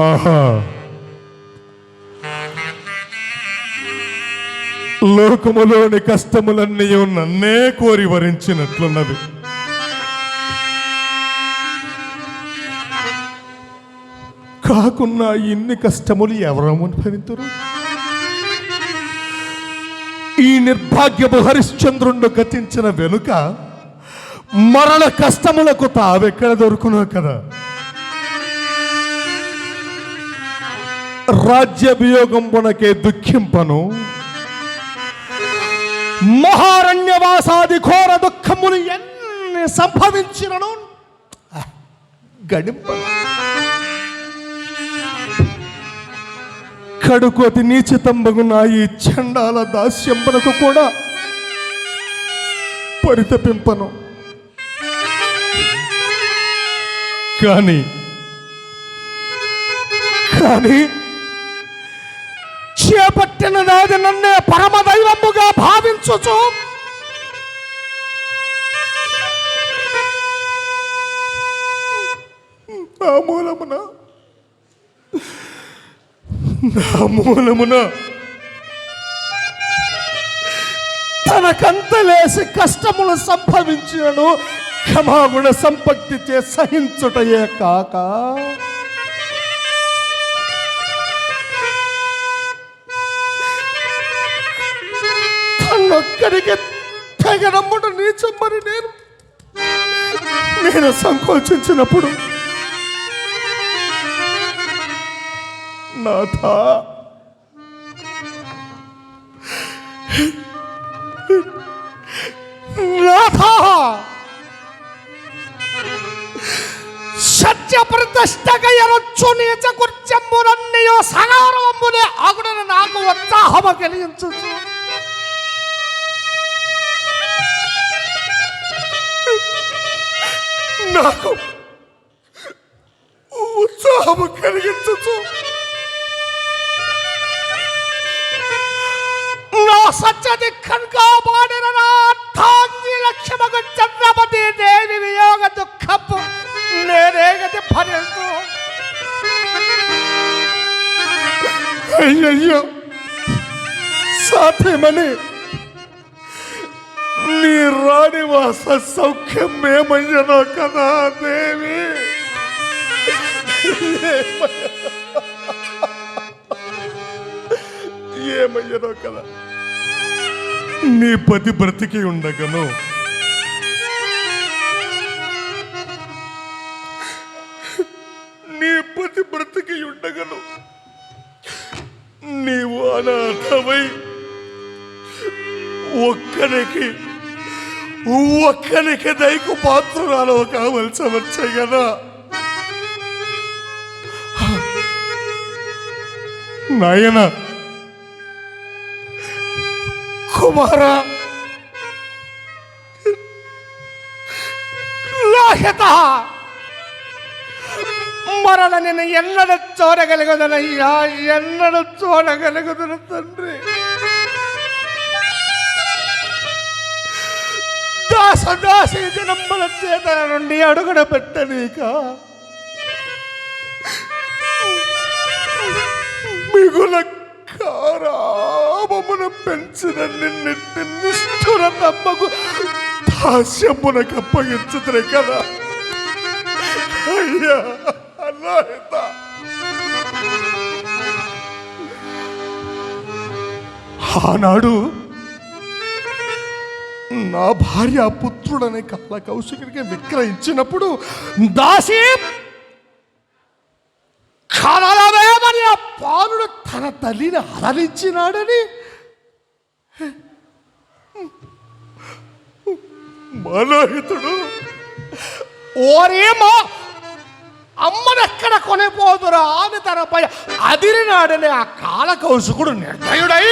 ఆహా. లోకములోని కష్టములన్నీ నన్నే కోరి వరించినట్లున్నది కాకున్నా ఇన్ని కష్టములు ఎవరము భరింతురు ఈ నిర్భాగ్యపు హరిశ్చంద్రుండు గతించిన వెనుక మరణ కష్టములకు తావెక్కడ దొరుకునో కదా? రాజ్యవియోగంబునకే దుఃఖింపను. మహారణ్యవాసాది ఘోర దుఃఖములు ఎన్ని సంభవించినను? గడింపను కడుకోతి నీచితంబగున ఈ చండాల దాస్యంపనకు కూడా పరితపింపను. కానీ కానీ చేపట్టిన నాది నన్నే పరమదైవముగా భావించుచు. నా మూలమున నా మూలమున తనకంతలేసి కష్టములు సంభవించినను క్షమాగుణ సంపత్తి చే సహించుటయే కాక. తనొక్కడికి నీచం మరి నేను. నేను సంకోచించినప్పుడు నాథ నాథ! సత్య ప్రతిష్టక ఎరొచ్చు నీచ కుర్చంబునన్నయో సగారవంబునే అగుడను నాకు ఉత్సాహము కలిగించు నాకు ఉత్సాహము కలిగించు నా సత్యది కన్కాపాడిన నా అర్థాంగి లక్ష్యమగు చంద్రపతి దేవి వియోగ దుఃఖపు నేనే గతి భరించు అయ్యయ్యో సాధ్యమని నీ రాణి వాస సౌఖ్యం మేమయ్యనో కదా దేవి ఏమయ్యనో కదా నీ పతి బ్రతికి ఉండగను. నీ పతి బ్రతికి ఉండగను. నీవు అనాథమై ఒక్కరికి ఒక్కరికి దైకు పాత్రురాలు కావలసి వచ్చే కదా. నాయన కుమార లాహిత మరల నేను ఎన్నడ చూడగలుగుదనయ్యా ఎన్నడ చూడగలుగుదను తండ్రి. దాస జనమ్మల చేత నుండి అడుగున పెట్టనీక మిగుల కారామమున పెంచిన నిన్నింటి నిష్ఠుర నమ్మకు దాస్యమునకు అప్పగించుతురే కదా. అయ్యా అల్లాహిత ఆనాడు నా భార్య పుత్రుడనే కాల కౌశికుడికి విక్రయించినప్పుడు దాసి కలలవేమని ఆ పాలుడు తన తల్లిని హరించినాడని మనోహితుడు ఓరేమో అమ్మనెక్కడ కొనిపోదురా అని తనపై అదిరినాడని ఆ కాల కౌశకుడు నిర్దయుడై